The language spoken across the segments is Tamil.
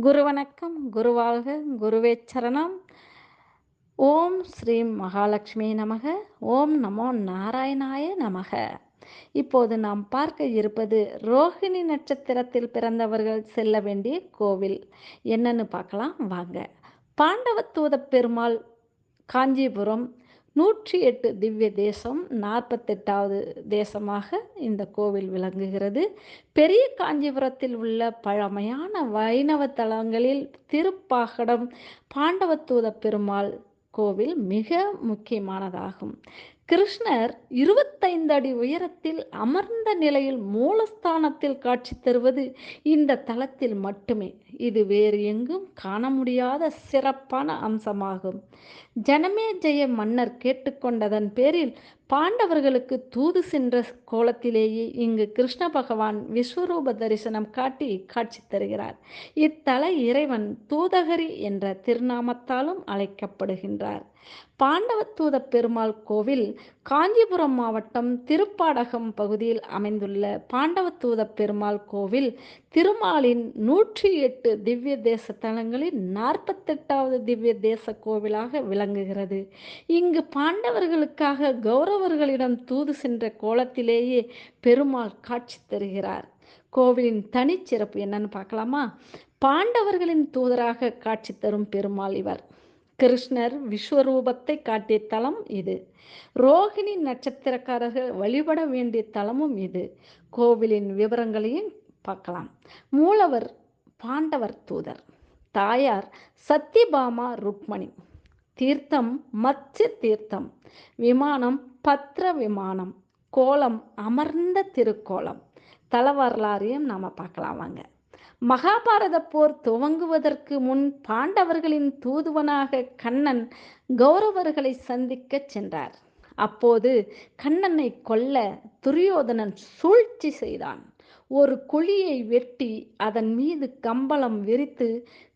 குரு வணக்கம் குருவாழ்க குருவே சரணம் ஓம் ஸ்ரீ மகாலட்சுமி நமக ஓம் நமோ நாராயணாய நமக. இப்போது நாம் பார்க்க இருப்பது ரோஹிணி நட்சத்திரத்தில் பிறந்தவர்கள் செல்ல வேண்டிய கோவில். என்னன்னு பார்க்கலாம் வாங்க. பாண்டவத்தூத பெருமாள் காஞ்சிபுரம் நூற்றி எட்டு திவ்ய தேசம் நாற்பத்தெட்டாவது தேசமாக இந்த கோவில் விளங்குகிறது. பெரிய காஞ்சிபுரத்தில் உள்ள பழமையான வைணவ தலங்களில் திருப்பாகடம் பாண்டவத்தூத பெருமாள் கோவில் மிக முக்கியமானதாகும். கிருஷ்ணர் இருபத்தைந்து அடி உயரத்தில் அமர்ந்த நிலையில் மூலஸ்தானத்தில் காட்சி தருவது இந்த தளத்தில் மட்டுமே. இது வேறு எங்கும் காண முடியாத சிறப்பான அம்சமாகும். ஜனமே ஜெய மன்னர் கேட்டுக்கொண்டதன் பேரில் பாண்டவர்களுக்கு தூது சென்ற கோலத்திலேயே இங்கு கிருஷ்ண பகவான் விஸ்வரூப தரிசனம் காட்டி காட்சி தருகிறார். இத்தல இறைவன் தூதகரி என்ற திருநாமத்தாலும் அழைக்கப்படுகின்றார். பாண்டவத்தூத பெருமாள் கோவில் காஞ்சிபுரம் மாவட்டம் திருப்பாடகம் பகுதியில் அமைந்துள்ள பாண்டவத்தூத பெருமாள் கோவில் திருமாலின் நூற்றி எட்டு திவ்ய தேச தலங்களில் நாற்பத்தெட்டாவது திவ்ய தேச கோவிலாக விளங்குகிறது. இங்கு பாண்டவர்களுக்காக கௌரவர்களிடம் தூது சென்ற கோலத்திலேயே பெருமாள் காட்சி தருகிறார். கோவிலின் தனிச்சிறப்பு என்னன்னு பார்க்கலாமா? பாண்டவர்களின் தூதராக காட்சி தரும் பெருமாள் இவர். கிருஷ்ணர் விஸ்வரூபத்தை காட்டிய தலம் இது. ரோஹிணி நட்சத்திரக்காரர்கள் வழிபட வேண்டிய தலமும் இது. கோவிலின் விவரங்களையும் பார்க்கலாம். மூலவர் பாண்டவர் தூதர். தாயார் சத்யபாமா ருக்மணி. தீர்த்தம் மத்ய தீர்த்தம். விமானம் பத்ர விமானம். கோலம் அமர்ந்த திருக்கோலம். தல வரலாறையும் நாம் பார்க்கலாம் வாங்க. மகாபாரத போர் துவங்குவதற்கு முன் பாண்டவர்களின் தூதுவனாக கண்ணன் கௌரவர்களை சந்திக்க சென்றார். அப்போது கண்ணனை கொல்ல துரியோதனன் சூழ்ச்சி செய்தான். ஒரு குழியை வெட்டி அதன் மீது கம்பளம் விரித்து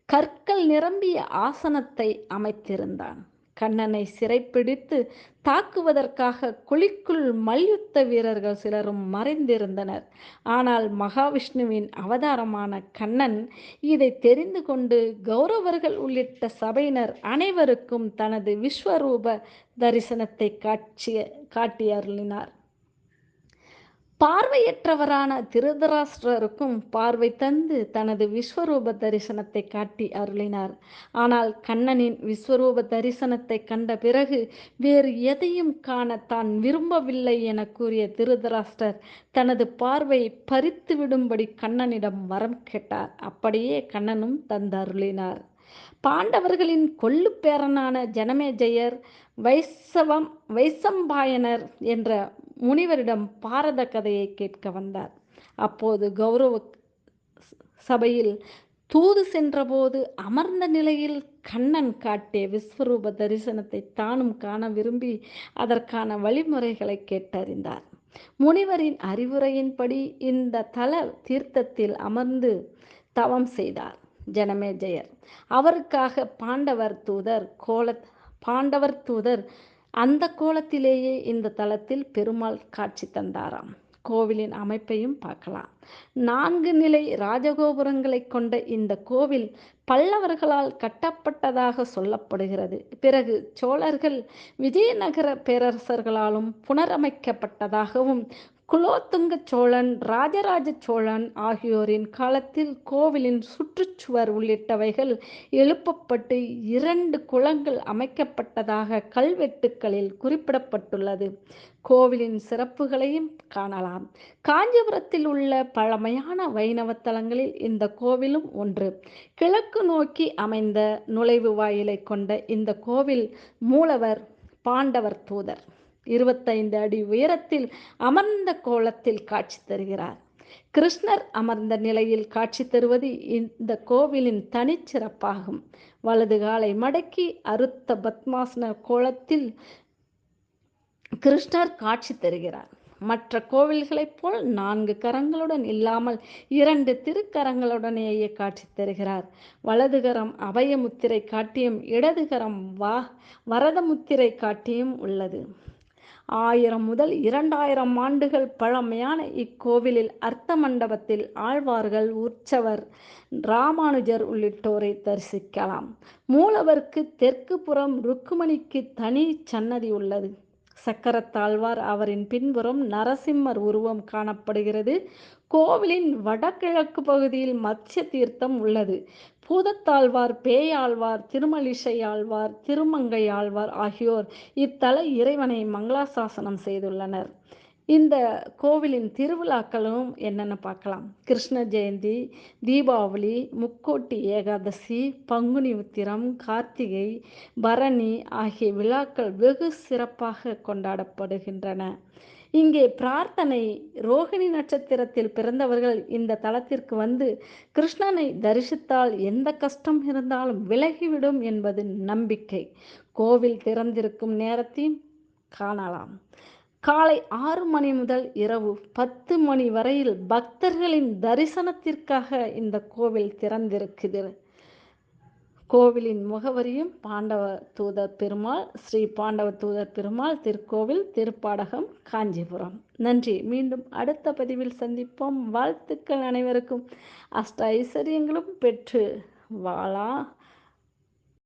கற்கள் நிரம்பிய ஆசனத்தை அமைத்திருந்தான். கண்ணனை சிறைப்பிடித்து தாக்குவதற்காக குழிக்குள் மல்யுத்த வீரர்கள் சிலரும் மறைந்திருந்தனர். ஆனால் மகாவிஷ்ணுவின் அவதாரமான கண்ணன் இதை தெரிந்து கொண்டு கௌரவர்கள் உள்ளிட்ட சபையினர் அனைவருக்கும் தனது விஸ்வரூப தரிசனத்தை காட்சிய காட்டி அருளினார் பார்வையற்றவரான திருதராஷ்டிரருக்கும் பார்வை தந்து தனது விஸ்வரூப தரிசனத்தை காட்டி அருளினார். ஆனால் கண்ணனின் விஸ்வரூப தரிசனத்தை கண்ட பிறகு வேறு எதையும் காண தான் விரும்பவில்லை என கூறிய திருதராஷ்டர் தனது பார்வையை பறித்து விடும்படி கண்ணனிடம் வரம் கேட்டார். அப்படியே கண்ணனும் தந்தருளினார். பாண்டவர்களின் கொள்ளுப்பேரனான ஜனமேஜயர் வைசவம் வைசம்பாயனர் என்ற முனிவரிடம் பாரத கதையை கேட்க வந்தார். அப்போது கௌரவ சபையில் தூது சென்றபோது அமர்ந்த நிலையில் கண்ணன் காட்டிய விஸ்வரூப தரிசனத்தை தானும் காண விரும்பி அதற்கான வழிமுறைகளை கேட்டறிந்தார். முனிவரின் அறிவுரையின்படி இந்த தல தீர்த்தத்தில் அமர்ந்து தவம் செய்தார். ஜனமேஜயர் அவருக்காக பாண்டவர் தூதர் கோல பாண்டவர் தூதர் அந்த கோலத்திலேயே இந்த தலத்தில் பெருமாள் காட்சி தந்தாராம். கோவிலின் அமைப்பையும் பார்க்கலாம். நான்கு நிலை ராஜகோபுரங்களை கொண்ட இந்த கோவில் பல்லவர்களால் கட்டப்பட்டதாக சொல்லப்படுகிறது. பிறகு சோழர்கள் விஜயநகர பேரரசர்களாலும் புனரமைக்கப்பட்டதாகவும் குலோத்துங்க சோழன் ராஜராஜ சோழன் ஆகியோரின் காலத்தில் கோவிலின் சுற்றுச்சுவர் உள்ளிட்டவைகள் எழுப்பப்பட்டு இரண்டு குளங்கள் அமைக்கப்பட்டதாக கல்வெட்டுக்களில் குறிப்பிடப்பட்டுள்ளது. கோவிலின் சிறப்புகளையும் காணலாம். காஞ்சிபுரத்தில் உள்ள பழமையான வைணவ தலங்களில் இந்த கோவிலும் ஒன்று. கிழக்கு நோக்கி அமைந்த நுழைவு வாயிலை கொண்ட இந்த கோவில் மூலவர் பாண்டவர் தூதர். இருபத்தைந்து அடி உயரத்தில் அமர்ந்த கோலத்தில் காட்சி தருகிறார். கிருஷ்ணர் அமர்ந்த நிலையில் காட்சி தருவது இந்த கோவிலின் தனிச்சிறப்பாகும். வலது காலை மடக்கி அறுத்த பத்மாசன கோலத்தில் கிருஷ்ணர் காட்சி தருகிறார். மற்ற கோவில்களைப் போல் நான்கு கரங்களுடன் இல்லாமல் இரண்டு திருக்கரங்களுடனேயே காட்சி தருகிறார். வலதுகரம் அபயமுத்திரை காட்டியும் இடதுகரம் வா வரதமுத்திரை காட்டியும் உள்ளது. ஆயிரம் முதல் இரண்டாயிரம் ஆண்டுகள் பழமையான இக்கோவிலில் அர்த்த மண்டபத்தில் ஆழ்வார்கள் உற்சவர் ராமானுஜர் உள்ளிட்டோரை தரிசிக்கலாம். மூலவருக்கு தெற்கு புறம் ருக்குமணிக்கு தனி சன்னதி உள்ளது. சக்கரத்தாழ்வார் அவரின் பின்புறம் நரசிம்மர் உருவம் காணப்படுகிறது. கோவிலின் வடகிழக்கு பகுதியில் மத்ய தீர்த்தம் உள்ளது. பூதத்தாழ்வார் பேயாழ்வார் திருமலிசை ஆழ்வார் திருமங்கை ஆழ்வார் ஆகியோர் இத்தல இறைவனை மங்களாசாசனம் செய்துள்ளனர். இந்த கோவிலின் திருவிழாக்களும் என்னென்னு பார்க்கலாம்? கிருஷ்ண ஜெயந்தி தீபாவளி முக்கோட்டி ஏகாதசி பங்குனி உத்திரம் கார்த்திகை பரணி ஆகிய விழாக்கள் வெகு சிறப்பாக கொண்டாடப்படுகின்றன. இங்கே பிரார்த்தனை ரோகிணி நட்சத்திரத்தில் பிறந்தவர்கள் இந்த தலத்திற்கு வந்து கிருஷ்ணனை தரிசித்தால் எந்த கஷ்டம் இருந்தாலும் விலகிவிடும் என்பது நம்பிக்கை. கோவில் திறந்திருக்கும் நேரத்தையும் காணலாம். காலை ஆறு மணி முதல் இரவு பத்து மணி வரையில் பக்தர்களின் தரிசனத்திற்காக இந்த கோவில் திறந்திருக்குது கோவிலின் முகவரியும் பாண்டவ தூதர் பெருமாள் ஸ்ரீ பாண்டவ தூதர் பெருமாள் திருக்கோவில் திருப்பாடகம் காஞ்சிபுரம். நன்றி. மீண்டும் அடுத்த பதிவில் சந்திப்போம். வாழ்த்துக்கள் அனைவருக்கும். அஷ்ட ஐஸ்வர்யங்களும் பெற்று வாழா.